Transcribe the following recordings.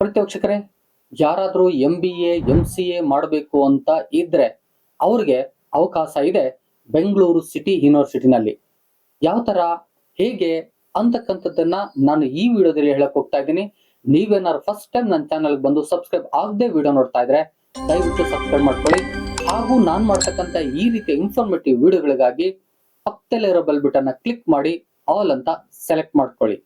ಪ್ರತಿಪಕ್ಷಕರೇ ಯಾರಾದರೂ M B A M C A ಮಾಡಬೇಕು ಅಂತ ಇದ್ರೆ ಅವ್ರಿಗೆ ಅವಕಾಶ ಇದೆ ಬೆಂಗಳೂರು ಸಿಟಿ ಯೂನಿವರ್ಸಿಟಿನಲ್ಲಿ. ಯಾವ ತರ, ಹೇಗೆ ಅಂತಕ್ಕಂಥದ್ದನ್ನ ನಾನು ಈ ವಿಡಿಯೋದಲ್ಲಿ ಹೇಳಕ್ ಹೋಗ್ತಾ ಇದ್ದೀನಿ. ನೀವೇನಾದ್ರು ಫಸ್ಟ್ ಟೈಮ್ ನನ್ನ ಚಾನಲ್ ಬಂದು ಸಬ್ಸ್ಕ್ರೈಬ್ ಆಗದೆ ವಿಡಿಯೋ ನೋಡ್ತಾ ಇದ್ರೆ ದಯವಿಟ್ಟು ಸಬ್ಸ್ಕ್ರೈಬ್ ಮಾಡ್ಕೊಳ್ಳಿ. ಹಾಗೂ ನಾನು ಮಾಡ್ತಕ್ಕಂಥ ಈ ರೀತಿಯ ಇನ್ಫಾರ್ಮೇಟಿವ್ ವಿಡಿಯೋಗಳಿಗಾಗಿ ಪಕ್ಕದಲ್ಲಿರೋ ಬೆಲ್ ಕ್ಲಿಕ್ ಮಾಡಿ ಆಲ್ ಅಂತ ಸೆಲೆಕ್ಟ್ ಮಾಡ್ಕೊಳ್ಳಿ.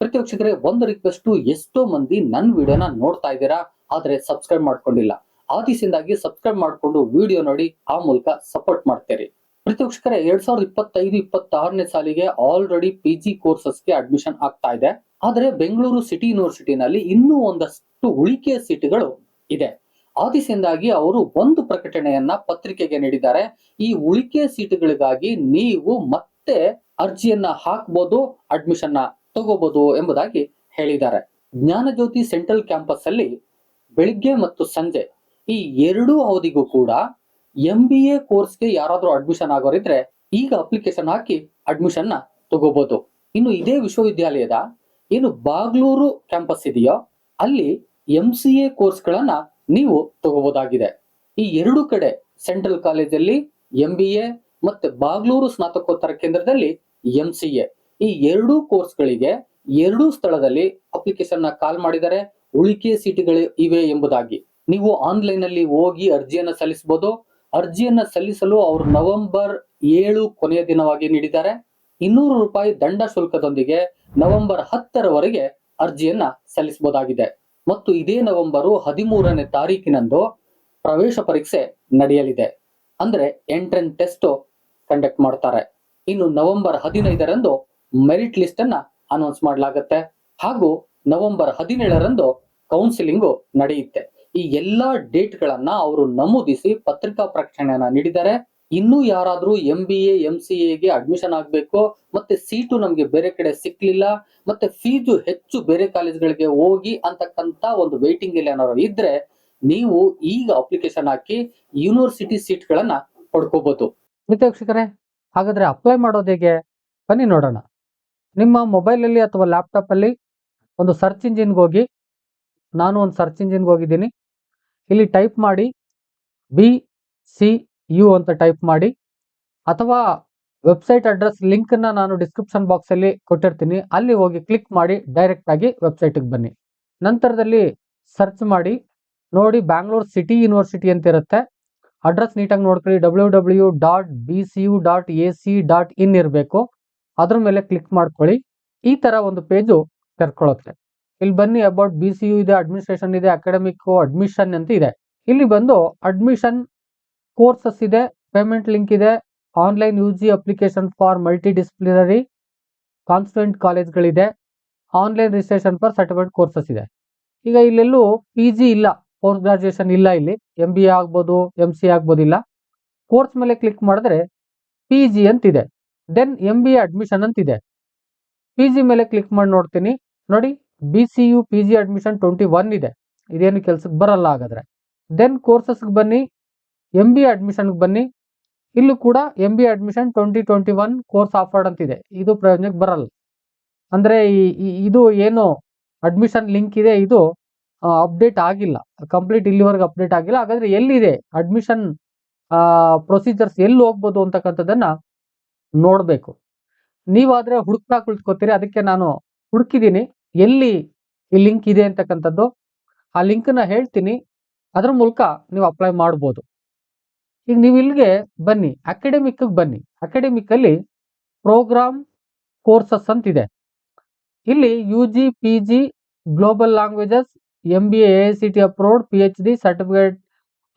ಪ್ರತಿಪಕ್ಷಕರೇ, ಒಂದು ರಿಕ್ವೆಸ್ಟ್ ಎಷ್ಟೋ ಮಂದಿ ನನ್ನ ವಿಡಿಯೋನ ನೋಡ್ತಾ ಇದ್ದೀರಾ, ಆದ್ರೆ ಸಬ್ಸ್ಕ್ರೈಬ್ ಮಾಡ್ಕೊಂಡಿಲ್ಲ. ಆದಿಸಿಂದಾಗಿ ಸಬ್ಸ್ಕ್ರೈಬ್ ಮಾಡ್ಕೊಂಡು ವಿಡಿಯೋ ನೋಡಿ, ಆ ಮೂಲಕ ಸಪೋರ್ಟ್ ಮಾಡ್ತೀರಿ. ಪ್ರತಿಪಕ್ಷಕರೇ, ಎರಡ್ ಸಾವಿರದ ಇಪ್ಪತ್ತೈದು, ಇಪ್ಪತ್ತಾರನೇ ಸಾಲಿಗೆ ಆಲ್ರೆಡಿ ಪಿ ಜಿ ಕೋರ್ಸಸ್ಗೆ ಅಡ್ಮಿಷನ್ ಆಗ್ತಾ ಇದೆ. ಆದರೆ ಬೆಂಗಳೂರು ಸಿಟಿ ಯೂನಿವರ್ಸಿಟಿನಲ್ಲಿ ಇನ್ನೂ ಒಂದಷ್ಟು ಉಳಿಕೆ ಸೀಟುಗಳು ಇದೆ. ಆದಿಸಿಂದಾಗಿ ಅವರು ಒಂದು ಪ್ರಕಟಣೆಯನ್ನ ಪತ್ರಿಕೆಗೆ ನೀಡಿದ್ದಾರೆ. ಈ ಉಳಿಕೆ ಸೀಟುಗಳಿಗಾಗಿ ನೀವು ಮತ್ತೆ ಅರ್ಜಿಯನ್ನ ಹಾಕ್ಬೋದು ಅಡ್ಮಿಷನ್ ತಗೋಬಹುದು ಎಂಬುದಾಗಿ ಹೇಳಿದ್ದಾರೆ. ಜ್ಞಾನಜ್ಯೋತಿ ಸೆಂಟ್ರಲ್ ಕ್ಯಾಂಪಸ್ ಅಲ್ಲಿ ಬೆಳಿಗ್ಗೆ ಮತ್ತು ಸಂಜೆ ಈ ಎರಡೂ ಅವಧಿಗೂ ಕೂಡ ಎಂ ಬಿ ಎ ಕೋರ್ಸ್ಗೆ ಯಾರಾದರೂ ಅಡ್ಮಿಷನ್ ಆಗೋರಿದ್ರೆ ಈಗ ಅಪ್ಲಿಕೇಶನ್ ಹಾಕಿ ಅಡ್ಮಿಷನ್ನ ತಗೋಬಹುದು ಇನ್ನು ಇದೇ ವಿಶ್ವವಿದ್ಯಾಲಯದ ಏನು ಬಾಗ್ಲೂರು ಕ್ಯಾಂಪಸ್ ಇದೆಯೋ ಅಲ್ಲಿ ಎಂ ಸಿ ಎ ಕೋರ್ಸ್ಗಳನ್ನ ನೀವು ತಗೋಬಹುದಾಗಿದೆ ಈ ಎರಡು ಕಡೆ ಸೆಂಟ್ರಲ್ ಕಾಲೇಜಲ್ಲಿ ಎಂ ಬಿ ಎ ಮತ್ತೆ ಬಾಗ್ಲೂರು ಸ್ನಾತಕೋತ್ತರ ಕೇಂದ್ರದಲ್ಲಿ ಎಂ ಸಿ ಎ ಈ ಎರಡೂ ಕೋರ್ಸ್ಗಳಿಗೆ ಎರಡೂ ಸ್ಥಳದಲ್ಲಿ ಅಪ್ಲಿಕೇಶನ್ನ ಕಾಲ್ ಮಾಡಿದರೆ ಉಳಿಕೆ ಸೀಟುಗಳು ಇವೆ ಎಂಬುದಾಗಿ. ನೀವು ಆನ್ಲೈನ್ ಅಲ್ಲಿ ಹೋಗಿ ಅರ್ಜಿಯನ್ನು ಸಲ್ಲಿಸಬಹುದು ಅರ್ಜಿಯನ್ನು ಸಲ್ಲಿಸಲು ಅವರು ನವೆಂಬರ್ ಏಳು ಕೊನೆಯ ದಿನವಾಗಿ ನೀಡಿದ್ದಾರೆ. ಇನ್ನೂರು ರೂಪಾಯಿ ದಂಡ ಶುಲ್ಕದೊಂದಿಗೆ ನವೆಂಬರ್ ಹತ್ತರವರೆಗೆ ಅರ್ಜಿಯನ್ನ ಸಲ್ಲಿಸಬಹುದಾಗಿದೆ. ಮತ್ತು ಇದೇ ನವೆಂಬರ್ ಹದಿಮೂರನೇ ತಾರೀಕಿನಂದು ಪ್ರವೇಶ ಪರೀಕ್ಷೆ ನಡೆಯಲಿದೆ. ಅಂದ್ರೆ ಎಂಟ್ರೆನ್ಸ್ ಟೆಸ್ಟ್ ಕಂಡಕ್ಟ್ ಮಾಡ್ತಾರೆ. ಇನ್ನು ನವೆಂಬರ್ ಹದಿನೈದರಂದು ಮೆರಿಟ್ ಲಿಸ್ಟ್ ಅನ್ನ ಅನೌನ್ಸ್ ಮಾಡಲಾಗುತ್ತೆ. ಹಾಗೂ ನವೆಂಬರ್ ಹದಿನೇಳರಂದು ಕೌನ್ಸಿಲಿಂಗು ನಡೆಯುತ್ತೆ. ಈ ಎಲ್ಲಾ ಡೇಟ್ ಗಳನ್ನ ಅವರು ನಮೂದಿಸಿ ಪತ್ರಿಕಾ ಪ್ರಕಟಣೆಯನ್ನ ನೀಡಿದ್ದಾರೆ. ಇನ್ನೂ ಯಾರಾದ್ರೂ M B A M C ಎಗೆ ಅಡ್ಮಿಷನ್ ಆಗ್ಬೇಕು, ಮತ್ತೆ ಸೀಟು ನಮ್ಗೆ ಬೇರೆ ಕಡೆ ಸಿಕ್ಲಿಲ್ಲ, ಮತ್ತೆ ಫೀಸು ಹೆಚ್ಚು ಬೇರೆ ಕಾಲೇಜ್ಗಳಿಗೆ ಹೋಗಿ ಅಂತಕ್ಕಂತ ಒಂದು ವೇಟಿಂಗ್ ಇಲ್ಲಿ ಏನಾದ್ರು ಇದ್ರೆ ನೀವು ಈಗ ಅಪ್ಲಿಕೇಶನ್ ಹಾಕಿ ಯೂನಿವರ್ಸಿಟಿ ಸೀಟ್ ಗಳನ್ನ ಪಡ್ಕೋಬಹುದು ವೀಕ್ಷಕರೇ ಹಾಗಾದ್ರೆ ಅಪ್ಲೈ ಮಾಡೋದು ಹೇಗೆ? ಬನ್ನಿ ನೋಡೋಣ. ನಿಮ್ಮ ಮೊಬೈಲಲ್ಲಿ ಅಥವಾ ಲ್ಯಾಪ್ಟಾಪಲ್ಲಿ ಒಂದು ಸರ್ಚ್ ಇಂಜಿನ್ಗೆ ಹೋಗಿ, ನಾನು ಒಂದು ಸರ್ಚ್ ಇಂಜಿನ್ಗೆ ಹೋಗಿದ್ದೀನಿ. ಇಲ್ಲಿ ಟೈಪ್ ಮಾಡಿ ಬಿ ಸಿ ಯು ಅಂತ ಟೈಪ್ ಮಾಡಿ, ಅಥವಾ ವೆಬ್ಸೈಟ್ ಅಡ್ರೆಸ್ ಲಿಂಕನ್ನು ನಾನು ಡಿಸ್ಕ್ರಿಪ್ಷನ್ ಬಾಕ್ಸಲ್ಲಿ ಕೊಟ್ಟಿರ್ತೀನಿ. ಅಲ್ಲಿ ಹೋಗಿ ಕ್ಲಿಕ್ ಮಾಡಿ ಡೈರೆಕ್ಟಾಗಿ ವೆಬ್ಸೈಟ್ಗೆ ಬನ್ನಿ. ನಂತರದಲ್ಲಿ ಸರ್ಚ್ ಮಾಡಿ, ನೋಡಿ ಬ್ಯಾಂಗ್ಳೂರ್ ಸಿಟಿ ಯೂನಿವರ್ಸಿಟಿ ಅಂತ ಇರುತ್ತೆ. ಅಡ್ರೆಸ್ ನೀಟಾಗಿ ನೋಡ್ಕೊಳ್ಳಿ W W dot B C U dot A C dot in ಇರಬೇಕು. ಅದ್ರ ಮೇಲೆ ಕ್ಲಿಕ್ ಮಾಡ್ಕೊಳ್ಳಿ. ಈ ತರ ಒಂದು ಪೇಜು ತೆರ್ಕೊಳ್ಳುತ್ತೆ. ಇಲ್ಲಿ ಬನ್ನಿ ಅಬೌಟ್ ಬಿ ಸಿ ಯು ಇದೆ ಅಡ್ಮಿನಿಸ್ಟ್ರೇಷನ್ ಇದೆ ಅಕಾಡೆಮಿಕ್ ಅಡ್ಮಿಷನ್ ಅಂತ ಇದೆ. ಇಲ್ಲಿ ಬಂದು ಅಡ್ಮಿಷನ್ ಕೋರ್ಸಸ್ ಇದೆ ಪೇಮೆಂಟ್ ಲಿಂಕ್ ಇದೆ online U G application for multi disciplinary constituent ಕಾಲೇಜ್ಗಳಿದೆ online registration for certificate courses ಇದೆ. ಈಗ ಇಲ್ಲೆಲ್ಲೂ ಪಿ ಜಿ ಇಲ್ಲ ಪೋಸ್ಟ್ ಗ್ರಾಜುಯೇಷನ್ ಇಲ್ಲ ಇಲ್ಲಿ. ಎಂ ಬಿ ಎ ಆಗ್ಬೋದು ಎಂ ಸಿ ಆಗ್ಬೋದಿಲ್ಲ. ಕೋರ್ಸ್ ಮೇಲೆ ಕ್ಲಿಕ್ ಮಾಡಿದ್ರೆ ಪಿ ಜಿ ಅಂತಿದೆ then M B A admission ಅಂತಿದೆ. ಪಿ ಜಿ ಮೇಲೆ ಕ್ಲಿಕ್ ಮಾಡಿ ನೋಡ್ತೀನಿ. ನೋಡಿ B C U P G admission twenty one ಇದೆ. ಇದೇನು ಕೆಲ್ಸಕ್ಕೆ ಬರಲ್ಲ ಹಾಗಾದ್ರೆ. ದೆನ್ ಕೋರ್ಸಸ್ಗೆ ಬನ್ನಿ. ಎಂ ಬಿ ಎ ಅಡ್ಮಿಷನ್ಗೆ ಬನ್ನಿ. ಇಲ್ಲೂ ಕೂಡ M B A admission twenty twenty one course offered ಅಂತಿದೆ. ಇದು ಪ್ರಯೋಜನಕ್ಕೆ ಬರಲ್ಲ. ಅಂದ್ರೆ ಈ- ಇದು ಏನು ಅಡ್ಮಿಷನ್ ಲಿಂಕ್ ಇದೆ, ಇದು ಅಪ್ಡೇಟ್ ಆಗಿಲ್ಲ. ಕಂಪ್ಲೀಟ್ ಇಲ್ಲಿವರೆಗೆ ಅಪ್ಡೇಟ್ ಆಗಿಲ್ಲ. ಹಾಗಾದ್ರೆ ಎಲ್ಲಿದೆ ಅಡ್ಮಿಷನ್ ಪ್ರೊಸೀಜರ್ಸ್ ಎಲ್ಲಿ ಹೋಗ್ಬೋದು ಅಂತಕ್ಕಂಥದ್ದನ್ನ ನೋಡಬೇಕು. ನೀವಾದರೆ ಹುಡುಕ್ತಾ ಕುಳಿತ್ಕೋತೀರಿ, ಅದಕ್ಕೆ ನಾನು ಹುಡುಕಿದ್ದೀನಿ. ಎಲ್ಲಿ ಈ ಲಿಂಕ್ ಇದೆ ಅಂತಕ್ಕಂಥದ್ದು, ಆ ಲಿಂಕನ್ನ ಹೇಳ್ತೀನಿ. ಅದ್ರ ಮೂಲಕ ನೀವು ಅಪ್ಲೈ ಮಾಡ್ಬೋದು. ಈಗ ನೀವು ಇಲ್ಲಿಗೆ ಬನ್ನಿ ಅಕಾಡೆಮಿಕ್ ಬನ್ನಿ. ಅಕಾಡೆಮಿಕ್ ಅಲ್ಲಿ ಪ್ರೋಗ್ರಾಮ್ ಕೋರ್ಸಸ್ ಅಂತಿದೆ. ಇಲ್ಲಿ U G P G global languages M B A C T approved P H D certificate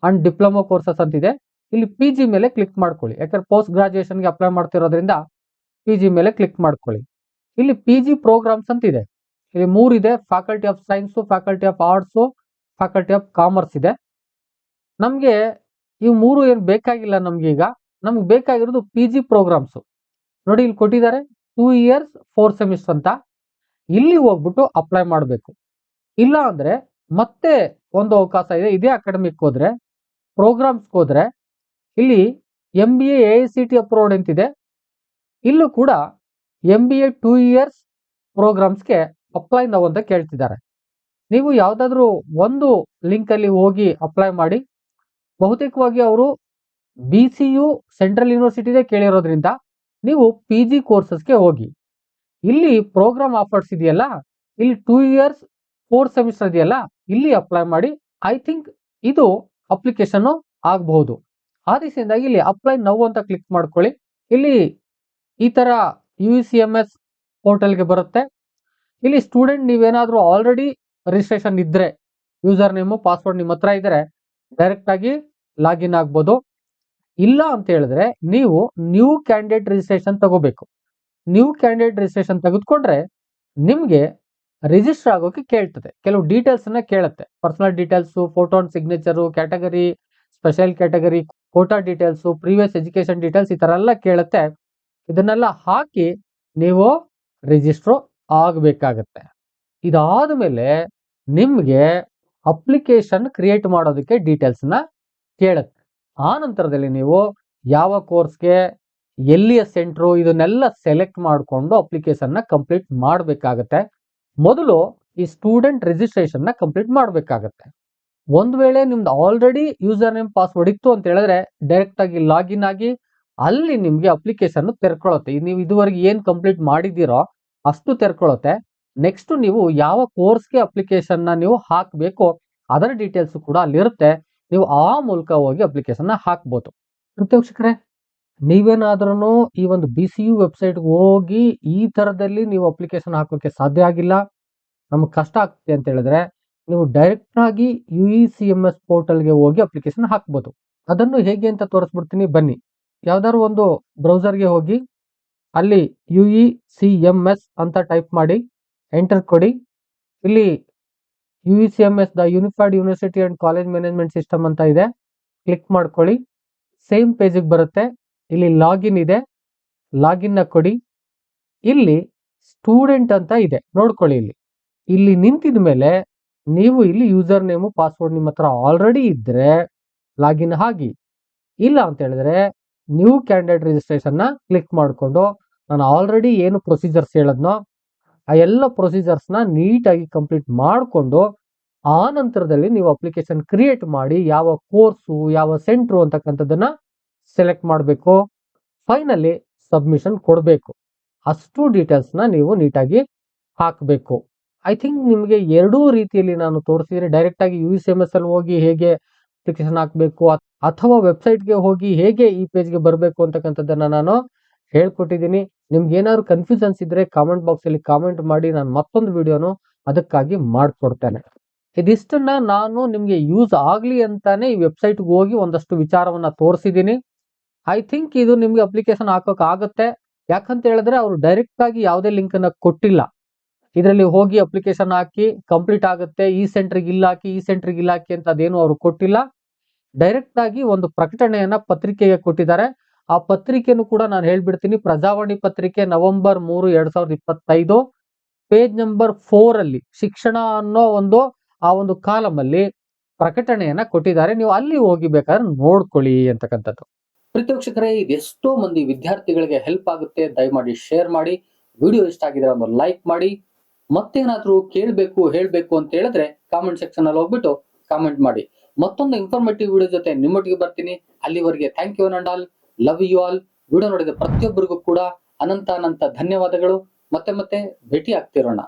and diploma courses ಅಂತಿದೆ. ಇಲ್ಲಿ ಪಿ ಜಿ ಮೇಲೆ ಕ್ಲಿಕ್ ಮಾಡ್ಕೊಳ್ಳಿ. ಯಾಕಂದ್ರೆ ಪೋಸ್ಟ್ ಗ್ರಾಜುಯೇಷನ್ಗೆ ಅಪ್ಲೈ ಮಾಡ್ತಿರೋದ್ರಿಂದ ಪಿ ಜಿ ಮೇಲೆ ಕ್ಲಿಕ್ ಮಾಡ್ಕೊಳ್ಳಿ. ಇಲ್ಲಿ ಪಿ ಜಿ ಪ್ರೋಗ್ರಾಮ್ಸ್ ಅಂತ ಇದೆ. ಇಲ್ಲಿ ಮೂರಿದೆ faculty of science faculty of arts faculty of commerce ಇದೆ. ನಮಗೆ ಈ ಮೂರು ಏನು ಬೇಕಾಗಿಲ್ಲ ನಮ್ಗೆ ಈಗ. ನಮ್ಗೆ ಬೇಕಾಗಿರೋದು ಪಿ ಜಿ ಪ್ರೋಗ್ರಾಮ್ಸು ನೋಡಿ ಇಲ್ಲಿ ಕೊಟ್ಟಿದ್ದಾರೆ ಟೂ ಇಯರ್ಸ್ ಫೋರ್ ಸೆಮಿಸ್ಟರ್ ಅಂತ. ಇಲ್ಲಿ ಹೋಗ್ಬಿಟ್ಟು ಅಪ್ಲೈ ಮಾಡಬೇಕು. ಇಲ್ಲ ಅಂದ್ರೆ ಮತ್ತೆ ಒಂದು ಅವಕಾಶ ಇದೆ. ಇದೇ ಅಕಾಡೆಮಿಕ್ ಹೋದ್ರೆ ಪ್ರೋಗ್ರಾಮ್ಸ್ ಹೋದ್ರೆ ಇಲ್ಲಿ M B A I C T approved ಅಂತಿದೆ. ಇಲ್ಲೂ ಕೂಡ M B A two years ಪ್ರೋಗ್ರಾಮ್ಸ್ಗೆ apply ನಾವು ಅಂತ ಕೇಳ್ತಿದ್ದಾರೆ. ನೀವು ಯಾವುದಾದ್ರೂ ಒಂದು ಲಿಂಕಲ್ಲಿ ಹೋಗಿ ಅಪ್ಲೈ ಮಾಡಿ. ಬಹುತೇಕವಾಗಿ ಅವರು ಬಿ ಸಿ ಯು ಸೆಂಟ್ರಲ್ ಯೂನಿವರ್ಸಿಟಿದೇ ಕೇಳಿರೋದ್ರಿಂದ ನೀವು ಪಿ ಜಿ ಕೋರ್ಸಸ್ಗೆ ಹೋಗಿ. ಇಲ್ಲಿ ಪ್ರೋಗ್ರಾಮ್ ಆಫರ್ಸ್ ಇದೆಯಲ್ಲ, ಇಲ್ಲಿ ಟೂ ಇಯರ್ಸ್ ಫೋರ್ ಸೆಮಿಸ್ಟರ್ ಇದೆಯಲ್ಲ, ಇಲ್ಲಿ ಅಪ್ಲೈ ಮಾಡಿ. ಐ ಥಿಂಕ್ ಇದು ಅಪ್ಲಿಕೇಶನ್ ಆಗಬಹುದು. ಆ ಇಲ್ಲಿ ಅಪ್ಲೈ ನೌ ಅಂತ ಕ್ಲಿಕ್ ಮಾಡ್ಕೊಳ್ಳಿ. ಇಲ್ಲಿ ಈ ತರ ಯು ಸಿ ಎಂ ಎಸ್ ಪೋರ್ಟಲ್ಗೆ ಬರುತ್ತೆ. ಇಲ್ಲಿ ಸ್ಟೂಡೆಂಟ್ ನೀವೇನಾದ್ರೂ ಆಲ್ರೆಡಿ ರಿಜಿಸ್ಟ್ರೇಷನ್ ಇದ್ರೆ ಯೂಸರ್ ನೇಮು ಪಾಸ್ವರ್ಡ್ ನಿಮ್ಮ ಹತ್ರ ಡೈರೆಕ್ಟ್ ಆಗಿ ಲಾಗಿನ್ ಆಗ್ಬೋದು. ಇಲ್ಲ ಅಂತ ಹೇಳಿದ್ರೆ ನೀವು ನ್ಯೂ ಕ್ಯಾಂಡಿಡೇಟ್ ರಿಜಿಸ್ಟ್ರೇಷನ್ ತಗೋಬೇಕು. ನ್ಯೂ ಕ್ಯಾಂಡಿಡೇಟ್ ರಿಜಿಸ್ಟ್ರೇಷನ್ ತೆಗೆದುಕೊಂಡ್ರೆ ನಿಮ್ಗೆ ರಿಜಿಸ್ಟರ್ ಆಗೋಕೆ ಕೇಳ್ತದೆ. ಕೆಲವು ಡೀಟೇಲ್ಸ್ ಅನ್ನ ಕೇಳುತ್ತೆ. Personal details photo signature category special category quota details previous education details ಈ ಥರ ಎಲ್ಲ ಕೇಳುತ್ತೆ. ಇದನ್ನೆಲ್ಲ ಹಾಕಿ ನೀವು ರಿಜಿಸ್ಟ್ರು ಆಗಬೇಕಾಗತ್ತೆ. ಇದಾದ ಮೇಲೆ ನಿಮಗೆ ಅಪ್ಲಿಕೇಶನ್ ಕ್ರಿಯೇಟ್ ಮಾಡೋದಕ್ಕೆ ಡೀಟೇಲ್ಸ್ನ ಕೇಳುತ್ತೆ. ಆ ನಂತರದಲ್ಲಿ ನೀವು ಯಾವ ಕೋರ್ಸ್ಗೆ ಎಲ್ಲಿಯ ಸೆಂಟ್ರು ಇದನ್ನೆಲ್ಲ ಸೆಲೆಕ್ಟ್ ಮಾಡಿಕೊಂಡು ಅಪ್ಲಿಕೇಶನ್ನ ಕಂಪ್ಲೀಟ್ ಮಾಡಬೇಕಾಗತ್ತೆ. ಮೊದಲು ಈ ಸ್ಟೂಡೆಂಟ್ ರಿಜಿಸ್ಟ್ರೇಷನ್ನ ಕಂಪ್ಲೀಟ್ ಮಾಡಬೇಕಾಗತ್ತೆ. ಒಂದ್ ವೇಳೆ ನಿಮ್ದು ಆಲ್ರೆಡಿ ಯೂಸರ್ ನೇಮ್ ಪಾಸ್ವರ್ಡ್ ಇತ್ತು ಅಂತ ಹೇಳಿದ್ರೆ ಡೈರೆಕ್ಟ್ ಆಗಿ ಲಾಗಿನ್ ಆಗಿ ಅಲ್ಲಿ ನಿಮ್ಗೆ ಅಪ್ಲಿಕೇಶನ್ ತೆರ್ಕೊಳ್ಳುತ್ತೆ ನೀವು ಇದುವರೆಗೆ ಏನ್ ಕಂಪ್ಲೀಟ್ ಮಾಡಿದ್ದೀರೋ ಅಷ್ಟು ತೆರ್ಕೊಳ್ಳುತ್ತೆ ನೆಕ್ಸ್ಟ್ ನೀವು ಯಾವ ಕೋರ್ಸ್ಗೆ ಅಪ್ಲಿಕೇಶನ್ನ ನೀವು ಹಾಕಬೇಕು, ಅದರ ಡೀಟೇಲ್ಸ್ ಕೂಡ ಅಲ್ಲಿರುತ್ತೆ. ನೀವು ಆ ಮೂಲಕ ಹೋಗಿ ಅಪ್ಲಿಕೇಶನ್ನ ಹಾಕ್ಬೋದು. ವೀಕ್ಷಕರೇ ನೀವೇನಾದ್ರೂ ಈ ಒಂದು ಬಿ ಸಿ ಯು ವೆಬ್ಸೈಟ್ ಹೋಗಿ ಈ ತರದಲ್ಲಿ ನೀವು ಅಪ್ಲಿಕೇಶನ್ ಹಾಕೋಕೆ ಸಾಧ್ಯ ಆಗಿಲ್ಲ. ನಮ್ಗೆ ಕಷ್ಟ ಆಗ್ತಿದೆ ಅಂತ ಹೇಳಿದ್ರೆ ನೀವು ಡೈರೆಕ್ಟ್ ಆಗಿ U E C M S ಪೋರ್ಟಲ್ಗೆ ಹೋಗಿ ಅಪ್ಲಿಕೇಶನ್ ಹಾಕ್ಬೋದು. ಅದನ್ನು ಹೇಗೆ ಅಂತ ತೋರಿಸ್ಬಿಡ್ತೀನಿ, ಬನ್ನಿ. ಯಾವ್ದಾದ್ರು ಒಂದು ಬ್ರೌಸರ್ಗೆ ಹೋಗಿ ಅಲ್ಲಿ U E C M S ಅಂತ ಟೈಪ್ ಮಾಡಿ ಎಂಟರ್ ಕೊಡಿ. ಇಲ್ಲಿ U E C M S the unified university and college management system ಅಂತ ಇದೆ. ಕ್ಲಿಕ್ ಮಾಡ್ಕೊಳ್ಳಿ. ಸೇಮ್ ಪೇಜಿಗೆ ಬರುತ್ತೆ. ಇಲ್ಲಿ ಲಾಗಿನ್ ಇದೆ. ಲಾಗಿನ್ನ ಕೊಡಿ. ಇಲ್ಲಿ ಸ್ಟೂಡೆಂಟ್ ಅಂತ ಇದೆ. ನೋಡ್ಕೊಳ್ಳಿ ಇಲ್ಲಿ. ಇಲ್ಲಿ ನಿಂತಿದ ಮೇಲೆ ನೀವು ಇಲ್ಲಿ ಯೂಸರ್ ನೇಮು ಪಾಸ್ವರ್ಡ್ ನಿಮ್ಮ ಹತ್ರ ಆಲ್ರೆಡಿ ಇದ್ರೆ ಲಾಗಿನ್ ಆಗಿ. ಇಲ್ಲ ಅಂತ ಹೇಳಿದ್ರೆ ನ್ಯೂ ಕ್ಯಾಂಡಿಡೇಟ್ ರಿಜಿಸ್ಟ್ರೇಷನ್ನ ಕ್ಲಿಕ್ ಮಾಡಿಕೊಂಡು ನಾನು ಆಲ್ರೆಡಿ ಏನು ಪ್ರೊಸೀಜರ್ಸ್ ಹೇಳದ್ನೋ ಆ ಎಲ್ಲ ಪ್ರೊಸೀಜರ್ಸ್ನ ನೀಟಾಗಿ ಕಂಪ್ಲೀಟ್ ಮಾಡಿಕೊಂಡು ಆ ನಂತರದಲ್ಲಿ ನೀವು ಅಪ್ಲಿಕೇಶನ್ ಕ್ರಿಯೇಟ್ ಮಾಡಿ ಯಾವ ಕೋರ್ಸು ಯಾವ ಸೆಂಟ್ರು ಅಂತಕ್ಕಂಥದ್ದನ್ನ ಸೆಲೆಕ್ಟ್ ಮಾಡಬೇಕು. ಫೈನಲಿ ಸಬ್ಮಿಷನ್ ಕೊಡಬೇಕು. ಅಷ್ಟು ಡೀಟೇಲ್ಸ್ನ ನೀವು ನೀಟಾಗಿ ಹಾಕಬೇಕು. ಐ ಥಿಂಕ್ ನಿಮಗೆ ಎರಡೂ ರೀತಿಯಲ್ಲಿ ನಾನು ತೋರಿಸಿದ್ರೆ ಡೈರೆಕ್ಟ್ ಆಗಿ ಯು ಎಸ್ ಎಂ ಎಸ್ ಅಲ್ಲಿ ಹೋಗಿ ಹೇಗೆ ಅಪ್ಲಿಕೇಶನ್ ಹಾಕಬೇಕು ಅಥವಾ ವೆಬ್ಸೈಟ್ಗೆ ಹೋಗಿ ಹೇಗೆ ಈ ಪೇಜ್ಗೆ ಬರಬೇಕು ಅಂತಕ್ಕಂಥದ್ದನ್ನ ನಾನು ಹೇಳ್ಕೊಟ್ಟಿದ್ದೀನಿ. ನಿಮ್ಗೆ ಏನಾದ್ರು ಕನ್ಫ್ಯೂಷನ್ಸ್ ಇದ್ರೆ ಕಾಮೆಂಟ್ ಬಾಕ್ಸ್ ಅಲ್ಲಿ ಕಾಮೆಂಟ್ ಮಾಡಿ ನಾನು ಮತ್ತೊಂದು ವಿಡಿಯೋನು ಅದಕ್ಕಾಗಿ ಮಾಡಿಕೊಡ್ತೇನೆ. ಇದಿಷ್ಟನ್ನ ನಾನು ನಿಮಗೆ ಯೂಸ್ ಆಗಲಿ ಅಂತಾನೆ ಈ ವೆಬ್ಸೈಟ್ ಹೋಗಿ ಒಂದಷ್ಟು ವಿಚಾರವನ್ನ ತೋರಿಸಿದ್ದೀನಿ. ಐ ಥಿಂಕ್ ಇದು ನಿಮ್ಗೆ ಅಪ್ಲಿಕೇಶನ್ ಹಾಕೋಕ್ ಆಗುತ್ತೆ. ಯಾಕಂತ ಹೇಳಿದ್ರೆ ಅವರು ಡೈರೆಕ್ಟ್ ಆಗಿ ಯಾವುದೇ ಲಿಂಕ್ ಅನ್ನ ಕೊಟ್ಟಿಲ್ಲ. ಇದರಲ್ಲಿ ಹೋಗಿ ಅಪ್ಲಿಕೇಶನ್ ಹಾಕಿ ಕಂಪ್ಲೀಟ್ ಆಗುತ್ತೆ, ಈ ಸೆಂಟ್ರಿಗೆ ಇಲ್ಲ ಹಾಕಿ, ಈ ಸೆಂಟ್ರಿಗೆ ಇಲ್ಲ ಹಾಕಿ ಅಂತ ಅದೇನು ಅವರು ಕೊಟ್ಟಿಲ್ಲ. ಡೈರೆಕ್ಟ್ ಆಗಿ ಒಂದು ಪ್ರಕಟಣೆಯನ್ನ ಪತ್ರಿಕೆಗೆ ಕೊಟ್ಟಿದ್ದಾರೆ. ಆ ಪತ್ರಿಕೆಯನ್ನು ಕೂಡ ನಾನು ಹೇಳ್ಬಿಡ್ತೀನಿ, ಪ್ರಜಾವಾಣಿ ಪತ್ರಿಕೆ ನವೆಂಬರ್ ಮೂರು, ಎರಡ್ ಸಾವಿರದ ಇಪ್ಪತ್ತೈದು, ಪೇಜ್ ನಂಬರ್ ಫೋರ್ ಅಲ್ಲಿ ಶಿಕ್ಷಣ ಅನ್ನೋ ಒಂದು, ಆ ಒಂದು ಕಾಲಮ್ ಅಲ್ಲಿ ಪ್ರಕಟಣೆಯನ್ನ ಕೊಟ್ಟಿದ್ದಾರೆ. ನೀವು ಅಲ್ಲಿ ಹೋಗಿ ಬೇಕಾದ್ರೆ ನೋಡ್ಕೊಳ್ಳಿ ಅಂತಕ್ಕಂಥದ್ದು. ಪ್ರೀತಿ ಎಷ್ಟೋ ಮಂದಿ ವಿದ್ಯಾರ್ಥಿಗಳಿಗೆ ಹೆಲ್ಪ್ ಆಗುತ್ತೆ ದಯಮಾಡಿ ಶೇರ್ ಮಾಡಿ. ವಿಡಿಯೋ ಇಷ್ಟ ಆಗಿದ್ರೆ ಒಂದು ಲೈಕ್ ಮಾಡಿ. ಮತ್ತೇನಾದ್ರೂ ಕೇಳಬೇಕು, ಹೇಳಬೇಕು ಅಂತ ಹೇಳಿದ್ರೆ ಕಾಮೆಂಟ್ ಸೆಕ್ಷನ್ ಅಲ್ಲಿ ಹೋಗ್ಬಿಟ್ಟು ಕಾಮೆಂಟ್ ಮಾಡಿ. ಮತ್ತೊಂದು ಇನ್ಫಾರ್ಮೇಟಿವ್ ವಿಡಿಯೋ ಜೊತೆ ನಿಮ್ಮೊಟ್ಟಿಗೆ ಬರ್ತೀನಿ. ಅಲ್ಲಿವರೆಗೆ thank you and all love you all video ನೋಡಿದ ಪ್ರತಿಯೊಬ್ಬರಿಗೂ ಕೂಡ ಅನಂತ ಅನಂತ ಧನ್ಯವಾದಗಳು. ಮತ್ತೆ ಮತ್ತೆ ಭೇಟಿ ಆಗ್ತಿರೋಣ